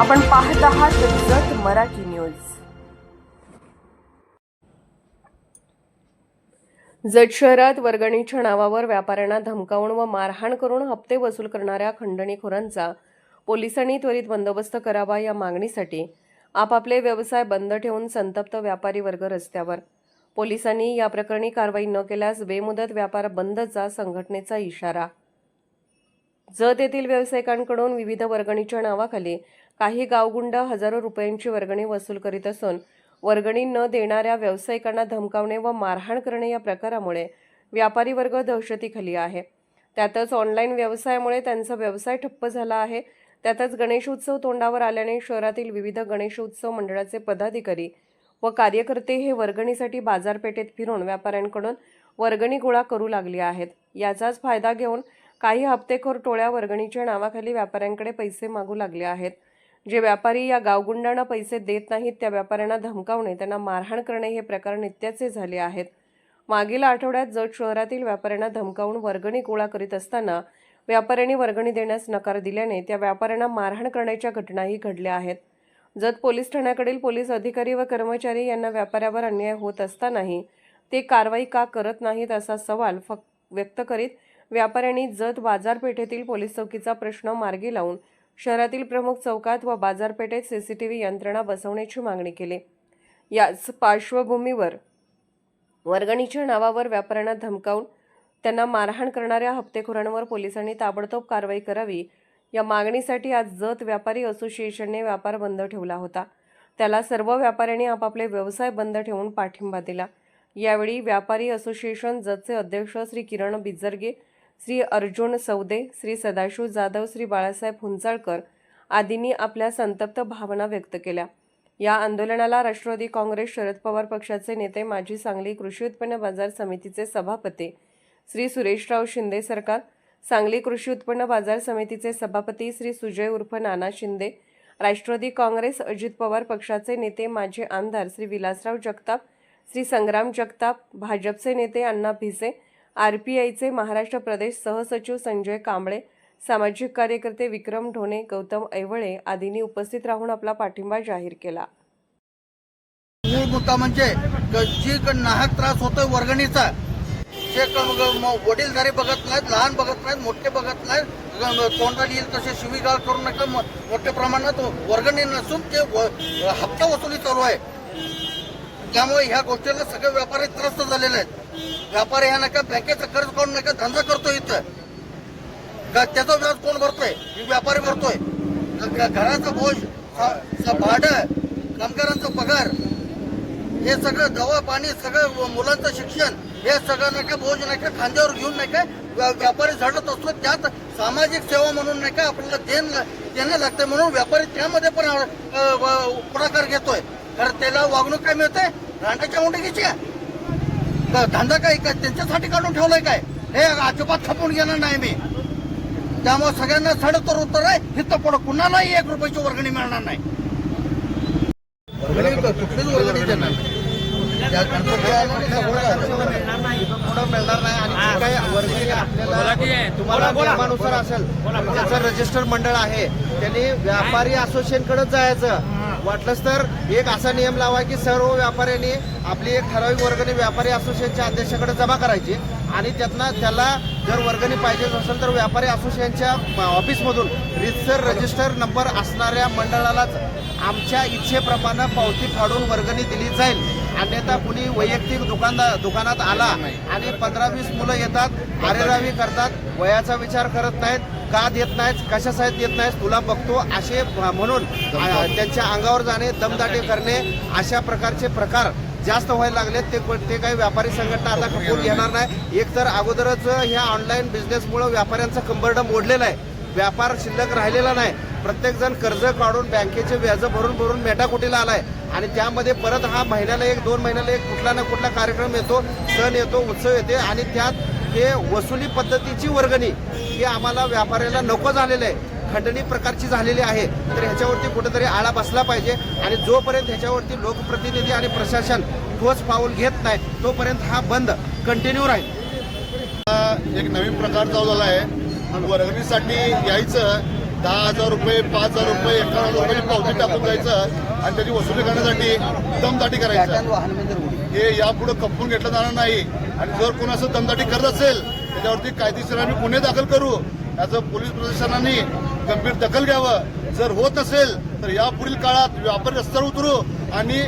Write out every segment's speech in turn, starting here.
आपण पाहत आहात जत मराठी न्यूज. जत शहरात वर्गणीच्या नावावर व्यापाऱ्यांना धमकावून व मारहाण करून हप्ते वसूल करणाऱ्या खंडणीखोरांचा पोलिसांनी त्वरित बंदोबस्त करावा या मागणीसाठी आपापले व्यवसाय बंद ठेवून संतप्त व्यापारी वर्ग रस्त्यावर. पोलिसांनी या प्रकरणी कारवाई न केल्यास बेमुदत व्यापार बंदचा संघटनेचा इशारा. जत येथील व्यावसायिकांकडून विविध वर्गणीच्या नावाखाली काही गावगुंड हजारो रुपयांची वर्गणी वसूल करीत असून वर्गणी न देणाऱ्या व्यावसायिकांना धमकावणे व मारहाण करणे या प्रकारामुळे व्यापारी वर्ग दहशतीखाली आहे. त्यातच ऑनलाईन व्यवसायामुळे त्यांचा व्यवसाय ठप्प झाला आहे. त्यातच गणेशोत्सव तोंडावर आल्याने शहरातील विविध गणेशोत्सव मंडळाचे पदाधिकारी व कार्यकर्ते हे वर्गणीसाठी बाजारपेठेत फिरून व्यापाऱ्यांकडून वर्गणी गोळा करू लागले आहेत. याचाच फायदा घेऊन काही हप्तेखोर टोळ्या वर्गणीच्या नावाखाली व्यापाऱ्यांकडे पैसे मागू लागले आहेत. जे व्यापारी या गावगुंडांना पैसे देत नाहीत त्या व्यापाऱ्यांना धमकावणे त्यांना मारहाण करणे हे प्रकार नित्याचे झाले आहेत. मागील आठवड्यात जत शहरातील व्यापाऱ्यांना धमकावून वर्गणी गोळा करीत असताना व्यापाऱ्यांनी वर्गणी देण्यास नकार दिल्याने त्या व्यापाऱ्यांना मारहाण करण्याच्या घटनाही घडल्या आहेत. जत पोलीस ठाण्याकडील पोलीस अधिकारी व कर्मचारी यांना व्यापाऱ्यावर अन्याय होत असतानाही ते कारवाई का करत नाहीत असा सवाल फक्त व्यक्त करीत व्यापाऱ्यांनी जत बाजारपेठेतील पोलीस चौकीचा प्रश्न मार्गी लावून शहरातील प्रमुख चौकात व बाजारपेठेत सीसीटीव्ही यंत्रणा बसवण्याची मागणी केली. याच पार्श्वभूमीवर वर्गणीच्या नावावर व्यापाऱ्यांना धमकावून त्यांना मारहाण करणाऱ्या हप्तेखोरांवर पोलिसांनी ताबडतोब कारवाई करावी. या मागणीसाठी आज जत व्यापारी असोसिएशनने व्यापार बंद ठेवला होता. त्याला सर्व व्यापाऱ्यांनी आपापले व्यवसाय बंद ठेवून पाठिंबा दिला. यावेळी व्यापारी असोसिएशन जतचे अध्यक्ष श्री किरण बिजरगे श्री अर्जुन सौदे श्री सदाशिव जाधव श्री बाळासाहेब हुंचाळकर आदींनी आपल्या संतप्त भावना व्यक्त केल्या. या आंदोलनाला राष्ट्रवादी काँग्रेस शरद पवार पक्षाचे नेते माजी सांगली कृषी उत्पन्न बाजार समितीचे सभापती श्री सुरेशराव शिंदे सरकार सांगली कृषी उत्पन्न बाजार समितीचे सभापती श्री सुजय उर्फ नाना शिंदे राष्ट्रवादी काँग्रेस अजित पवार पक्षाचे नेते माजी आमदार श्री विलासराव जगताप श्री संग्राम जगताप भाजपचे नेते अण्णा भिसे आर पी आयचे महाराष्ट्र प्रदेश सहसचिव संजय कांबळे सामाजिक कार्यकर्ते विक्रम ढोणे गौतम ऐवळे आदींनी उपस्थित राहून आपला पाठिंबा जाहीर केला. मूळ मुद्दा म्हणजे जी नाहक त्रास होतोय वर्गणीचा जे क- म- वडीलधारी बघत नाहीत लहान बघत नाहीत मोठे बघत नाहीत तोंडात येईल तसे शिवीगाळ करू नका मोठ्या प्रमाणात वर्गणी नसून ते व- हप्ता वसुली चालू आहे. त्यामुळे ह्या गोष्टीला सगळे व्यापारी त्रस्त झालेले आहेत. व्यापारी ह्या नका बँकेचं कर्ज काढून नका धंदा करतोय इथं. का त्याचा व्याज कोण भरतोय? ही व्यापारी भरतोय. घराचा बोज स- भाडं कामगारांचा पगार हे सगळं दवा पाणी सगळं मुलांचं शिक्षण हे सगळं नाही का बोज नाही का खांद्यावर घेऊन नाही का व्या- व्यापारी झडत असतो त्यात सामाजिक सेवा म्हणून नाही का आपल्याला देण देणं लागतं म्हणून व्यापारी त्यामध्ये पण पुढाकार घेतोय. तर त्याला वागणूक काय मिळते रांडाच्या मुंडकीची का? धंदा काय काय त्यांच्यासाठी काढून ठेवलाय काय? हे अजिबात खपून घेणार नाही मी. त्यामुळे सगळ्यांना सडतर उत्तर आहे हिथं पुढं कुणालाही एक रुपयाची वर्गणी मिळणार नाही. वर्गणी कुठलीच वर्गणी देणार. मिळणार नाही आणि जे काही वर्गणी आपल्याला तुम्हाला नियमानुसार असेल ज्याचं रजिस्टर मंडळ आहे त्यांनी व्यापारी असोसिएशनकडे जायचं. वाटलंच तर एक असा नियम लावा की सर्व व्यापाऱ्यांनी आपली एक ठराविक वर्गणी व्यापारी असोसिएशनच्या अध्यक्षाकडे जमा करायची आणि त्यातनं त्याला जर वर्गणी पाहिजे असेल तर व्यापारी असोसिएशनच्या ऑफिसमधून रितसर रजिस्टर नंबर असणाऱ्या मंडळालाच आमच्या इच्छेप्रमाणे पावती फाडून वर्गणी दिली जाईल. अन्यथा कुणी वैयक्तिक दुकानदार दुकानात आला आणि पंधरा वीस मुलं येतात आरेरावी करतात वयाचा विचार करत नाहीत का देत नाहीत कशासाठी देत नाहीत तुला बघतो असे म्हणून त्यांच्या अंगावर जाणे दमदाटी करणे अशा प्रकारचे प्रकार जास्त व्हायला लागलेत. ते ते काही व्यापारी संघटना आता खपवून घेणार नाही. एक तर अगोदरच ह्या ऑनलाईन बिझनेसमुळे व्यापाऱ्यांचा कंबरडं मोडलेला आहे. व्यापार शिल्लक राहिलेला नाही. प्रत्येक जण कर्ज काढून बँकेचे व्याज भरून भरून मेटाकुटीला आलाय. आणि त्यामध्ये परत हा महिन्याला एक दोन महिन्याला एक कुठला ना कुठला कार्यक्रम येतो सण येतो उत्सव येते. आणि त्यात हे वसुली पद्धतीची वर्गणी ही आम्हाला व्यापाऱ्याला नको झालेलं आहे. खंडणी प्रकारची झालेली आहे. तर ह्याच्यावरती कुठेतरी आळा बसला पाहिजे आणि जोपर्यंत ह्याच्यावरती लोकप्रतिनिधी आणि प्रशासन ठोस पाऊल घेत नाही तोपर्यंत हा बंद कंटिन्यू राहील. एक नवीन प्रकार चालू झाला आहे. वर्गणीसाठी यायचं दहा हजार रुपये पाच हजार रुपये एका हजार रुपयाची पावती टाकून जायचं आणि त्याची वसुली करण्यासाठी दमदाटी करायचं. हे यापुढे कपून घेतलं जाणार नाही. आणि जर कोण असं दमदाटी करत असेल त्याच्यावरती कायदेशीर आम्ही गुन्हे दाखल करू. याचं पोलीस प्रशासनाने गंभीर दखल घ्यावं. जर होत नसेल तर यापुढील काळात व्यापारी रस्त्यावर उतरू आणि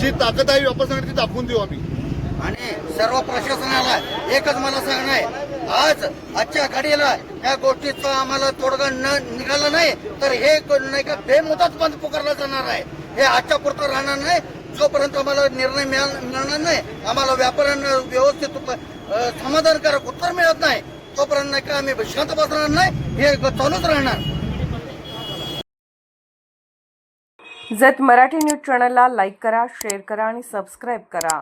जी ताकद आहे व्यापार ती दाखवून देऊ आम्ही. आणि सर्व प्रशासनाला एकच मला सांगणं आहे. आज आजच्या घडीला या गोष्टीचा आम्हाला तोडगा न निघाला नाही तर हे नाही का बेमुदत बंद पुकारला जाणार आहे. हे आजच्या पुरतं राहणार नाही. जोपर्यंत आम्हाला निर्णय मिळणार नाही आम्हाला व्यापाऱ्यांना व्यवस्थित समाधानकारक उत्तर मिळत नाही तोपर्यंत नाही का आम्ही शांत बसणार नाही हे चालूच राहणार. जत मराठी न्यूज चॅनलला लाईक करा शेअर करा आणि सबस्क्राईब करा.